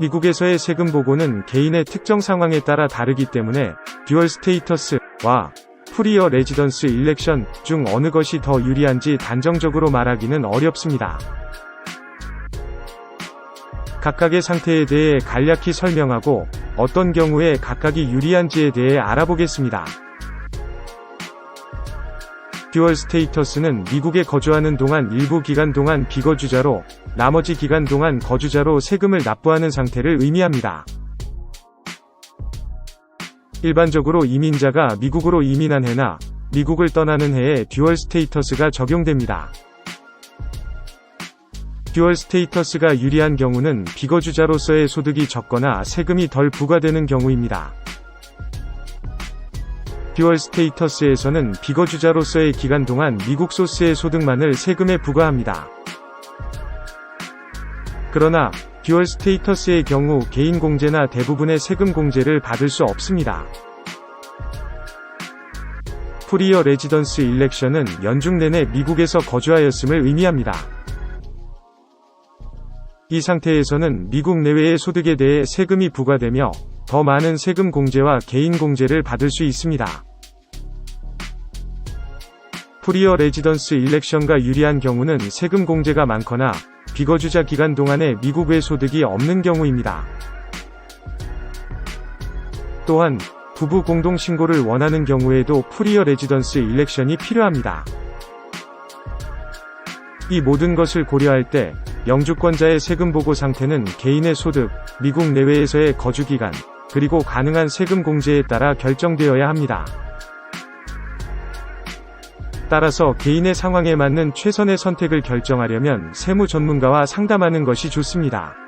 미국에서의 세금 보고는 개인의 특정 상황에 따라 다르기 때문에 듀얼 스테이터스와 프리어 레지던스 일렉션 중 어느 것이 더 유리한지 단정적으로 말하기는 어렵습니다. 각각의 상태에 대해 간략히 설명하고 어떤 경우에 각각이 유리한지에 대해 알아보겠습니다. 듀얼 스테이터스는 미국에 거주하는 동안 일부 기간 동안 비거주자로 나머지 기간 동안 거주자로 세금을 납부하는 상태를 의미합니다. 일반적으로 이민자가 미국으로 이민한 해나 미국을 떠나는 해에 듀얼 스테이터스가 적용됩니다. 듀얼 스테이터스가 유리한 경우는 비거주자로서의 소득이 적거나 세금이 덜 부과되는 경우입니다. 듀얼 스테이터스에서는 비거주자로서의 기간 동안 미국 소스의 소득만을 세금에 부과합니다. 그러나 듀얼 스테이터스의 경우 개인 공제나 대부분의 세금 공제를 받을 수 없습니다. 프리어 레지던스 일렉션은 연중 내내 미국에서 거주하였음을 의미합니다. 이 상태에서는 미국 내외의 소득에 대해 세금이 부과되며 더 많은 세금 공제와 개인 공제를 받을 수 있습니다. 프리어 레지던스 일렉션과 유리한 경우는 세금 공제가 많거나 비거주자 기간 동안에 미국 외 소득이 없는 경우입니다. 또한 부부 공동 신고를 원하는 경우에도 프리어 레지던스 일렉션이 필요합니다. 이 모든 것을 고려할 때 영주권자의 세금 보고 상태는 개인의 소득, 미국 내외에서의 거주 기간, 그리고 가능한 세금 공제에 따라 결정되어야 합니다. 따라서 개인의 상황에 맞는 최선의 선택을 결정하려면 세무 전문가와 상담하는 것이 좋습니다.